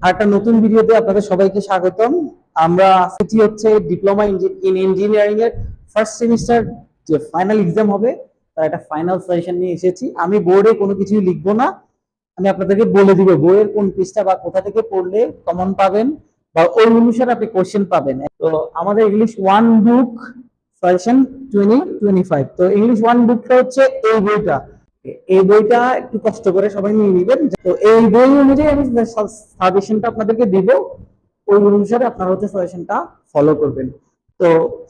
একটা নতুন ভিডিওতে আপনাদের সবাইকে স্বাগতম। আমরা সেটি হচ্ছে ডিপ্লোমা ইন ইঞ্জিনিয়ারিং এর ফার্স্ট সেমিস্টার যে ফাইনাল এক্সাম হবে, তার একটা ফাইনাল সাজেশন নিয়ে এসেছি। আমি বোর্ডে কোনো কিছুই লিখব না। আমি আপনাদেরকে বলে দিব বইয়ের কোন পৃষ্ঠা বা কোথা থেকে পড়লে কমন পাবেন বা ওই অনুসারে আপনি কোশ্চেন পাবেন। তো আমাদের English one book suggestion twenty twenty five তো ইংলিশ ওয়ান বুকটা হচ্ছে এই বইটা। এই বইটা একটু কষ্ট করে সবাই নিয়ে নিবেন। তো এই বই অনুযায়ী আমি সাজেশনটা আপনাদেরকে দিব। ওই অনুসারে আপনারা হচ্ছে সাজেশনটা ফলো করবেন। তো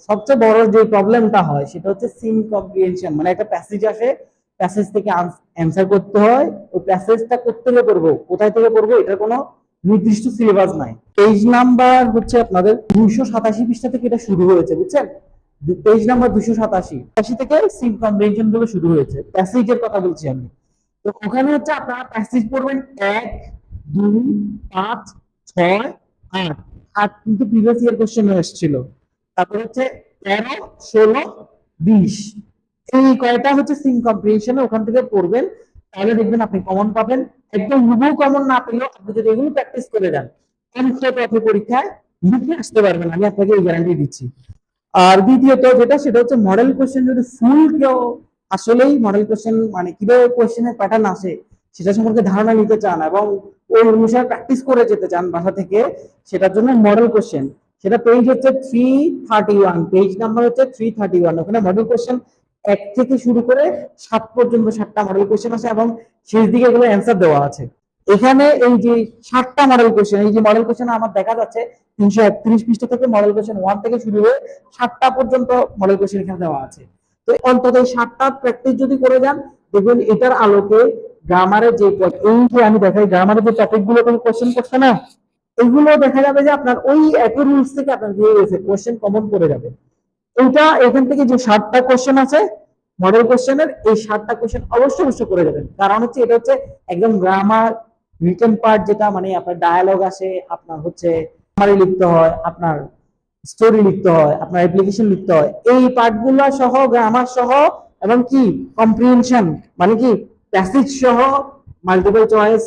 সবচেয়ে বড় যে প্রবলেমটা হয়, সেটা হচ্ছে সিন কম্প্রিহেনশন মানে একটা প্যাসেজ আসে প্যাসেজ থেকে অ্যান্সার করতে হয়। ওই প্যাসেজটা করতে থেকে করব। কোথায় থেকে করব? এটার কোনো নির্দিষ্ট সিলেবাস নাই। পেজ নাম্বার হচ্ছে আপনাদের দুইশো সাতাশি পৃষ্ঠা থেকে এটা শুরু হয়েছে, বুঝছেন? পেজ নাম্বার দুশো সাতাশি। সাতাশি থেকে সিন কম্প্রিহেনশনগুলো শুরু হয়েছে। প্যাসেজের কথা বলছি আমি। তো ওখানে হচ্ছে আপনারা প্যাসেজ পড়বেন এক, দুই, পাঁচ, ছয়, আট। আট কিন্তু প্রিভিয়াস ইয়ার কোশ্চেন এসেছিল তারপর হচ্ছে তেরো, ষোলো, বিশ। এই কয়টা হচ্ছে সিন কম্প্রিহেনশন ওখান থেকে পড়বেন। তাহলে দেখবেন আপনি কমন পাবেন। একদম হুবহু কমন না পেলেও আপনি যদি এগুলো প্র্যাকটিস করে যান, অনেকটা পরীক্ষায় লিখে আসতে পারবেন। আমি আপনাকে এই গ্যারান্টি দিচ্ছি। আর দ্বিতীয়ত যেটা, সেটা হচ্ছে মডেল কোয়েশ্চেন যদি ফুল কেউ আসলেই মডেল কোশ্চেন মানে কীভাবে কোশ্চেনের প্যাটার্ন আসে, সেটা সম্পর্কে ধারণা নিতে চান এবং ওই অনুসারে প্র্যাকটিস করে যেতে চান বাসা থেকে, সেটার জন্য মডেল কোশ্চেন সেটা পেজ হচ্ছে three thirty one page number হচ্ছে থ্রি থার্টি ওয়ান ওখানে মডেল কোশ্চেন এক থেকে শুরু করে সাত পর্যন্ত সাতটা মডেল কোশ্চেন আছে এবং শেষ দিকে এগুলো অ্যান্সার দেওয়া আছে। এখানে এই যে সাতটা মডেল কোশ্চেন এই যে মডেল কোশ্চেন আমার দেখা যাচ্ছে তিনশো একত্রিশ পৃষ্ঠা থেকে মডেল কোশ্চেন ওয়ান থেকে শুরু হয়ে সাতটা পর্যন্ত মডেল কোশ্চেন এখানে দেওয়া আছে। তো অন্তত সাতটা প্র্যাকটিস যদি করে যান, দেখবেন এটার আলোকে গ্রামারের যে এই যে আমি দেখাই গ্রামারের যে টপিকগুলো তুমি কোশ্চেন করছে না, এগুলো দেখা যাবে যে আপনার ওই একই রুলস থেকে আপনার দিয়ে গেছে কোশ্চেন কমন করে যাবে। এইটা এখান থেকে যে ষাটটা কোশ্চেন আছে মডেল কোশ্চেনের এই ষাটটা কোশ্চেন অবশ্যই অবশ্যই করে যাবেন। কারণ হচ্ছে এটা হচ্ছে একদম গ্রামার রিটেন পার্ট যেটা মানে আপনার ডায়ালগ আসে, আপনার হচ্ছে সামারি লিখতে হয়, আপনার স্টোরি লিখতে হয়, আপনার অ্যাপ্লিকেশন লিখতে হয়। এই পার্টগুলো সহ গ্রামার সহ এবং কি? কম্প্রিহেনশন মানে কি? প্যাসেজ সহ মাল্টিপল চয়েস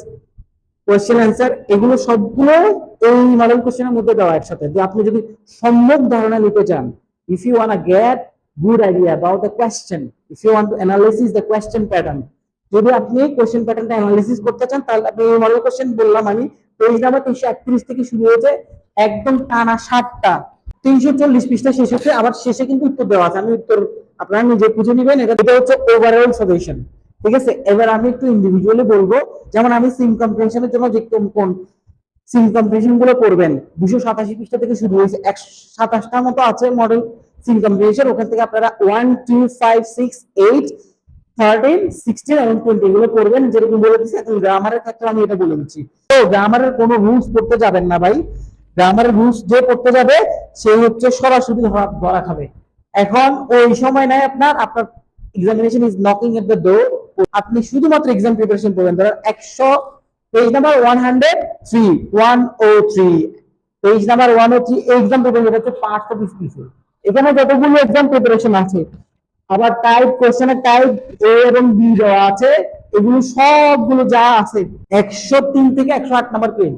কোয়েশ্চেন অ্যান্সার এগুলো সবগুলো এই মডেল কোশ্চেনের মধ্যে দেওয়া একসাথে। যে আপনি যদি সম্যক ধারণা নিতে চান if you want get good idea about the question if you want to analysis the question pattern যদি আপনি কোশ্চেন প্যাটার্নটা অ্যানালাইসিস করতে চান, তাহলে আপনি মডেল কোশ্চেন বললাম আমি। পেজ নাম্বার তিনশো একত্রিশ থেকে শুরু হয়েছে, একদম টানা ষাটটা তিনশো চল্লিশ পৃষ্ঠা শেষ হচ্ছে, আবার শেষে কিন্তু উত্তর দেওয়া আছে। আমি উত্তর আপনারা নিজে খুঁজে নিবেন, এটা হচ্ছে ওভারঅল সাজেশন ঠিক আছে? এবার আমি একটু ইন্ডিভিজুয়ালি বলব, যেমন আমি সিম কম্প্রেশনের জন্য যে কোন কোন সিম কম্প্রেশনগুলো করবেন, দুশো সাতাশি পৃষ্ঠা থেকে শুরু হয়েছে, একশো সাতাশটার মতো আছে মডেল সিম কম্প্রেশন ওখান থেকে আপনারা one two five six eight thirteen sixteen এবং টোয়েন্টি এগুলো করবেন, যেরকম বলে দিচ্ছি এখন গ্রামারের ক্ষেত্রে আমি এটা বলে দিচ্ছি। তো গ্রামারের কোনো রুলস করতে যাবেন না ভাই। গ্রামারের রুলস যে পড়তে যাবে সে হচ্ছে সরাসরি ধরা খাবে। এখন ওই সময় নাই আপনার আপনার examination is knocking at the door আপনি শুধুমাত্র এক্সাম প্রিপারেশন করবেন। ধরেন একশো page number one hundred three one o three page number one o three exam preparation হচ্ছে পাঁচশো পিস পিসে এখানে যতগুলো এক্সাম প্রিপারেশন আছে আবার টাইপ কোশ্চেনের টাইপ এ এবং বি দেওয়া আছে, এগুলো সবগুলো যা আছে, একশো তিন থেকে একশো আট নাম্বার পেজ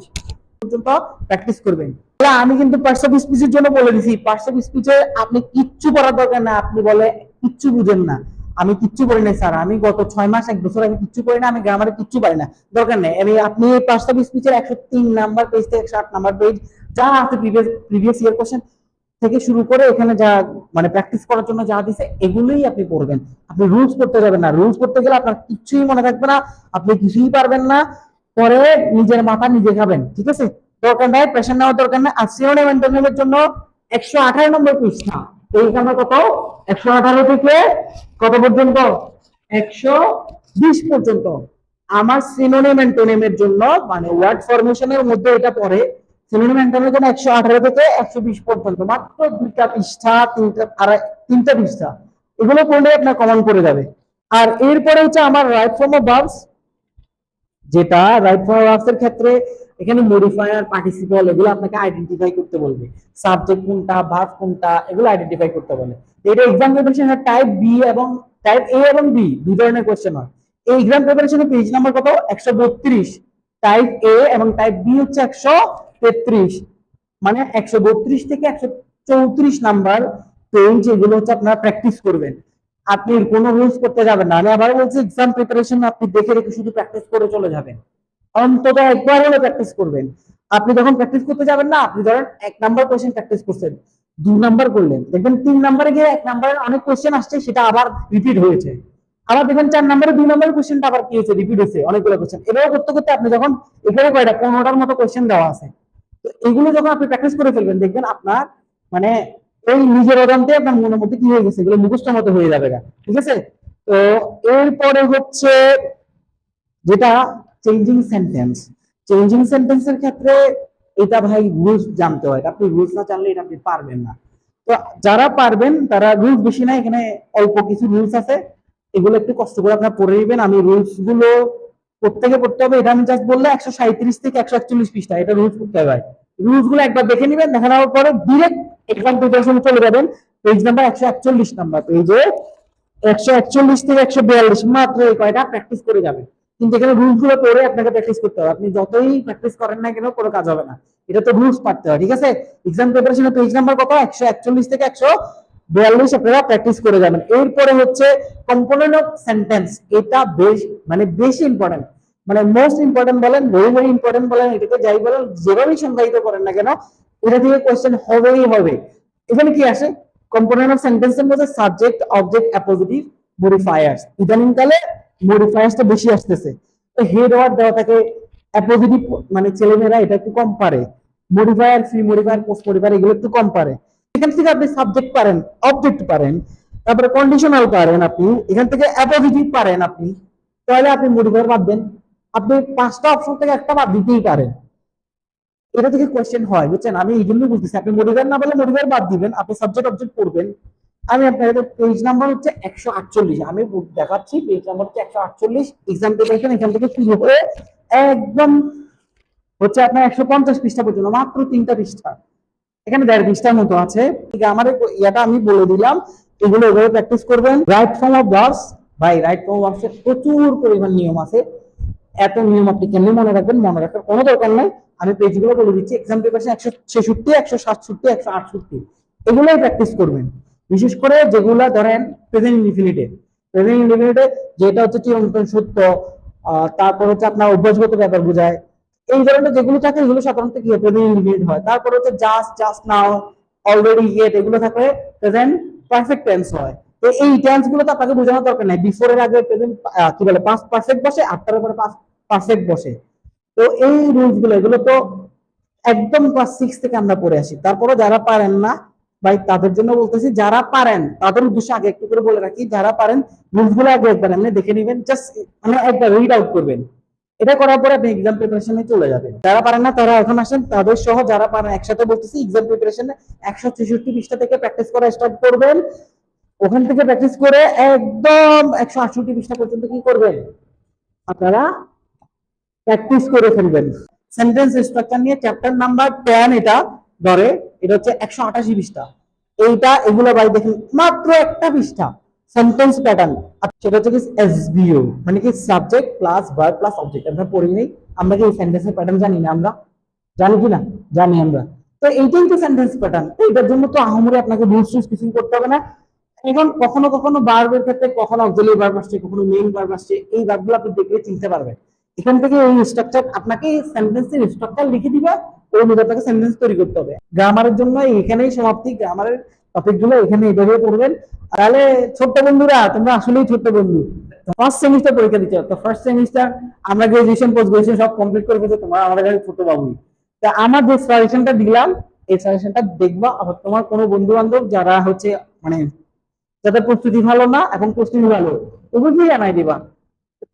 পর্যন্ত প্র্যাকটিস করবেন। তাহলে আমি কিন্তু পার্টস অফ স্পিচের জন্য বলে দিছি পার্টস অফ স্পিচে আপনি কিচ্ছু করার দরকার না, আপনি বলে কিচ্ছু বুঝেন না। আমি কিচ্ছু করি নাই স্যার, আমি গত ছয় মাস, এক বছর আমি কিচ্ছু করি না, আমি গ্রামারে কিচ্ছু পারি না। দরকার নেই, আমি আপনি পার্টস অফ স্পিচের একশো তিন নাম্বার পেজ থেকে একশো আট নাম্বার পেজ যা আছে প্রিভিয়াস প্রিভিয়াস ইয়ার কোশ্চেন থেকে শুরু করে এখানে যা মানে প্র্যাকটিস করার জন্য যা দিছে, এগুলোই আপনি পড়বেন আপনি রুলস করতে যাবেন না। রুলস করতে গেলে আপনার কিছুই মনে থাকবে না, আপনি কিছুই পারবেন না। পরে নিজের মাথা নিজে খাবেন, ঠিক আছে? দরকার নাই প্রেশার নেওয়ার দরকার নাই। আর সিওনে মেনটেনের জন্য একশো আঠারো নম্বর পৃষ্ঠা এইখানে কত? একশো আঠারো থেকে কত পর্যন্ত? একশো বিশ পর্যন্ত। আমার সিনোনিম অ্যান্টোনিমের জন্য মানে ওয়ার্ড ফরমেশনের মধ্যে এটা পড়ে একশো আঠারো থেকে একশো বিশ পৃষ্ঠা, তিনটা পৃষ্ঠা। এগুলো আপনার করে যাবে। আর এরপরে হচ্ছে এখানে এগুলো আপনাকে আইডেন্টিফাই করতে বলবে। সাবজেক্ট কোনটা কোনটা, এগুলো আইডেন্টিফাই করতে এটা এক্সাম টাইপ বি এবং টাইপ এ এবং বি ধরনের কোশ্চেন হয়। এক্সাম নাম্বার কত? একশো বত্রিশ। টাইপ এ এবং টাইপ বি হচ্ছে একশো তেত্রিশ। মানে একশো বত্রিশ থেকে একশো চৌত্রিশ নাম্বার পেজ এগুলো হচ্ছে আপনারা প্র্যাকটিস করবেন। আপনি কোনো রুলস করতে যাবেন না। আমি আবার বলছি এক্সাম প্রিপারেশন আপনি দেখে রেখে শুধু প্র্যাকটিস করে চলে যাবেন। অন্তত একবার হলে প্র্যাকটিস করবেন। আপনি যখন প্র্যাকটিস করতে যাবেন না, আপনি ধরেন এক নাম্বার কোয়েশ্চেন প্র্যাকটিস করছেন দুই নাম্বার করলেন, দেখবেন তিন নাম্বারে গিয়ে এক নাম্বারের অনেক কোয়েশ্চেন আসছে, সেটা আবার রিপিট হয়েছে। আবার দেখবেন চার নাম্বারে দুই নাম্বারের কোয়েশ্চেনটা আবার কি হয়েছে রিপিট হয়েছে, অনেকগুলো কোয়েশ্চেন এভাবে করতে করতে আপনি যখন এখানে কয়টা, পনেরোটার মতো কোয়েশ্চেন দেওয়া আছে তো এগুলো যখন আপনি প্র্যাকটিস করে ফেলবেন, দেখবেন আপনার মানে ওই নিজের অজান্তে আপনার মনের মধ্যে কি হয়ে গেছে, এগুলো মুখস্থ মতো হয়ে যাবে গা। ঠিক আছে তো এরপরে হচ্ছে যেটা চেঞ্জিং সেন্টেন্স চেঞ্জিং সেন্টেন্সের ক্ষেত্রে এটা ভাই রুলস জানতে হয়, আপনি রুলস না জানলে এটা আপনি পারবেন না তো যারা পারবেন, তারা রুলস বেশি না, এখানে অল্প কিছু রুলস আছে, এগুলো একটু কষ্ট করে আপনারা পড়ে নেবেন আমি রুলসগুলো প্রত্যেকে পড়তে হবে। এটা আমি জাস্ট বললে একশো সাঁত্রিশ থেকে একশো একচল্লিশ পৃষ্ঠা। এটা রুলস পড়তে হবে রুলসগুলো একবার দেখে নেবেন, দেখে নেওয়ার পরে ডিরেক্ট এক্সাম প্রিপারেশন চলে যাবেন। পেজ নাম্বার একশো একচল্লিশ নাম্বার পেজে একশো একচল্লিশ থেকে একশো বিয়াল্লিশ মাত্র এই কয়টা প্র্যাকটিস করে যাবেন কিন্তু এখানে রুলসগুলো পড়ে আপনাকে প্র্যাকটিস করতে হবে। আপনি যতই প্র্যাকটিস করেন না কেন, কোনো কাজ হবে না। এটা তো রুলস পারতে হয়, ঠিক আছে? এক্সাম প্রিপারেশনের পেজ নাম্বার কত? একশো একচল্লিশ থেকে একশো বিয়াল্লিশ আপনারা প্র্যাকটিস করে যাবেন। এরপরে হচ্ছে কম্পোনেন্ট অফ সেন্টেন্স এটা বেশ মানে বেশি ইম্পর্টেন্ট মানে মোস্ট ইম্পর্টেন্ট বলেন ভেরি ভেরি ইম্পর্টেন্ট বলেন, এটাকে যাই বলেন, যেভাবেই সংজ্ঞায়িত করেন না কেন, এটা থেকে কোয়েশ্চেন হবেই হবে। এখানে কি আসে? কম্পোনেন্ট অফ সেন্টেন্সের মধ্যে সাবজেক্ট অবজেক্ট অ্যাপোজিটিভ মডিফায়ার্স ইদানিং কালে মডিফায়ার্সটা বেশি আসতেছে। তো হেড ওয়ার্ড দেওয়া থাকে অ্যাপোজিটিভ মানে ছেলেমেয়েরা এটা একটু কম পারে। Modifier pre modifier post modifier এগুলো একটু কম পারে। এখান থেকে আপনি সাবজেক্ট পারেন অবজেক্ট পারেন, তারপরে কন্ডিশনাল পারেন আপনি, এখান থেকে অ্যাপোজিটিভ পারেন আপনি, তাহলে আপনি মডিফায়ার আপনি পাঁচটা অপশন থেকে একটা বাদ দিতেই পারেন। এটা থেকে কোয়েশ্চেন হয়, বুঝছেন? আমি এই বলতেছি, আপনি মডিফায়ার না বলে মডিফায়ার বাদ দিবেন, আপনি সাবজেক্ট অবজেক্ট পড়বেন। আমি আপনাদের পেজ নাম্বার হচ্ছে একশো আটচল্লিশ, আমি দেখাচ্ছি পেজ নাম্বার হচ্ছে একশো আটচল্লিশ এক্সাম প্রিপারেশন এখান থেকে শুরু হয়ে একদম হচ্ছে আপনার একশো পঞ্চাশ পৃষ্ঠা পর্যন্ত, মাত্র তিনটা পৃষ্ঠা। এখানে দেড় পৃষ্ঠার মতো আছে। আমার ইয়াটা আমি বলে দিলাম, এগুলো এভাবে প্র্যাকটিস করবেন। রাইট ফর্ম অফ ভার্বস ভাই রাইট ফর্ম অফ প্রচুর পরিমাণ নিয়ম আছে। এত নিয়ম আপনি কেমনি মনে রাখবেন? মনে রাখার কোনো দরকার নাই। আমি পেজগুলো বলে দিচ্ছি এক্সাম প্রিপারেশন একশো ছেষট্টি, একশো সাতষট্টি, একশো আটষট্টি। এগুলোই প্র্যাকটিস করবেন। বিশেষ করে যেগুলা ধরেন প্রেজেন্ট ইনফিনিটে প্রেজেন্ট ইনফিনিটে যেটা হচ্ছে চিরন্তন সত্য তারপর হচ্ছে আপনার অভ্যাসগত ব্যাপার বোঝায়। এই ধরনের যেগুলো থাকে, এগুলো সাধারণত কি প্রেজেন্ট ইনফিনিট হয়। তারপর হচ্ছে just just now already yet এগুলো থাকলে প্রেজেন্ট পারফেক্ট টেন্স হয়। তো এই টেন্সগুলো তো আপনাকে বোঝানোর দরকার নাই। বিফোর এর আগে প্রেজেন্ট কি বলে পাস্ট পারফেক্ট বসে আটটার উপরে পাস্ট পারফেক্ট বসে। তো এই রুলসগুলো, এগুলো তো একদম ক্লাস সিক্স থেকে আমরা পড়ে আসি। তারপরে যারা পারেন না, ভাই, তাদের জন্য বলতেছি, যারা পারেন, তাদের উদ্দেশ্যে আগে একটু করে বলে রাখি, যারা পারেন রুলসগুলো আগে একবার এমনি দেখে নেবেন জাস্ট মানে একবার রিড আউট করবেন। এটা করার পরে আপনি এক্সাম প্রিপারেশনে চলে যাবেন। যারা পারেন না, তারা এখন আসেন। তাদের সহ যারা পারেন, একসাথে বলতেছি এক্সাম প্রিপারেশনে একশো ছেষট্টি পৃষ্ঠা থেকে প্র্যাকটিস করা স্টার্ট করবেন। ওখান থেকে প্র্যাকটিস করে একদম একশো আটষট্টি পৃষ্ঠা পর্যন্ত কি করবেন? আপনারা প্র্যাকটিস করে ফেলবেন। সেন্টেন্স স্ট্রাকচার নিয়ে চ্যাপ্টার নাম্বার টেন এটা ধরে, এটা হচ্ছে একশো আটাশি পৃষ্ঠা। এইটা এগুলো ভাই দেখেন, মাত্র একটা পৃষ্ঠা। সেন্টেন্স প্যাটার্ন সেটা হচ্ছে এসবিও মানে কি subject plus verb plus object আমরা পড়ি নেই, আমরা কি সেন্টেন্সের প্যাটার্ন জানি না আমরা? জানি কি না? জানি আমরা। তো এইটাই তো সেন্টেন্স প্যাটার্ন তো এটার জন্য তো আহমরে আপনাকে রুলস টুলস কিছুই করতে হবে না। এখন কখনো কখনো বার্বের ক্ষেত্রে, কখনো অক্সিলারি ভার্ব আসছে, কখনো মেইন ভার্ব আসছে, এই ভার্বগুলো আপনি দেখলে চিনতে পারবেন। এখান থেকে এই স্ট্রাকচার আপনাকে সেন্টেন্সের স্ট্রাকচার লিখে দিবে, ওই মধ্যে আপনাকে সেন্টেন্স তৈরি করতে হবে। গ্রামারের জন্য এখানেই সমাপ্তি। গ্রামারের টপিকগুলো এখানে এইভাবে পড়বেন। তাহলে ছোট্ট বন্ধুরা, তোমরা আসলেই ছোট্ট বন্ধু। ফার্স্ট সেমিস্টার পরীক্ষা দিচ্ছ তো ফার্স্ট সেমিস্টার আমরা গ্রাজুয়েশন পোস্ট গ্রাজুয়েশন সব কমপ্লিট করে ফেলছো, তোমরা আমাদের কাছে ছোট বাবুই। তা আমার যে সাজেশনটা দিলাম, এই সাজেশনটা দেখবা আবার তোমার কোনো বন্ধু বান্ধব যারা হচ্ছে মানে যাদের প্রস্তুতি ভালো না এবং প্রস্তুতি ভালো ওগুলোকে জানাই দিবা।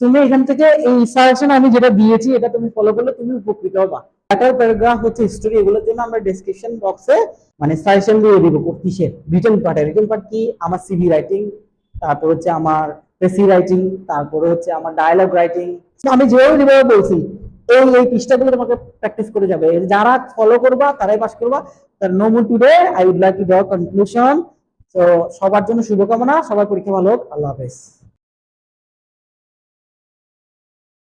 তুমি এখান থেকে এই সাজেশন আমি যেটা দিয়েছি, এটা তুমি ফলো করলে তুমি উপকৃত হবা। লেটার প্যারাগ্রাফ হচ্ছে স্টোরি এগুলোর জন্য আমরা ডেসক্রিপশন বক্সে মানে সাজেশন দিয়ে দিব কিসের? রিটেন পার্টে রিটেন পার্ট কি? আমার সিভি রাইটিং তারপর হচ্ছে আমার পেসি রাইটিং তারপরে হচ্ছে আমার ডায়লগ রাইটিং আমি যেভাবে যেভাবে বলছি, এই এই পৃষ্ঠাগুলো তোমাকে প্র্যাকটিস করে যাবে। যারা ফলো করবা, তারাই পাস করবা। তার no more today I would like to draw conclusion তো সবার জন্য শুভকামনা, সবার পরীক্ষা ভালো হোক। আল্লাহ হাফেজ।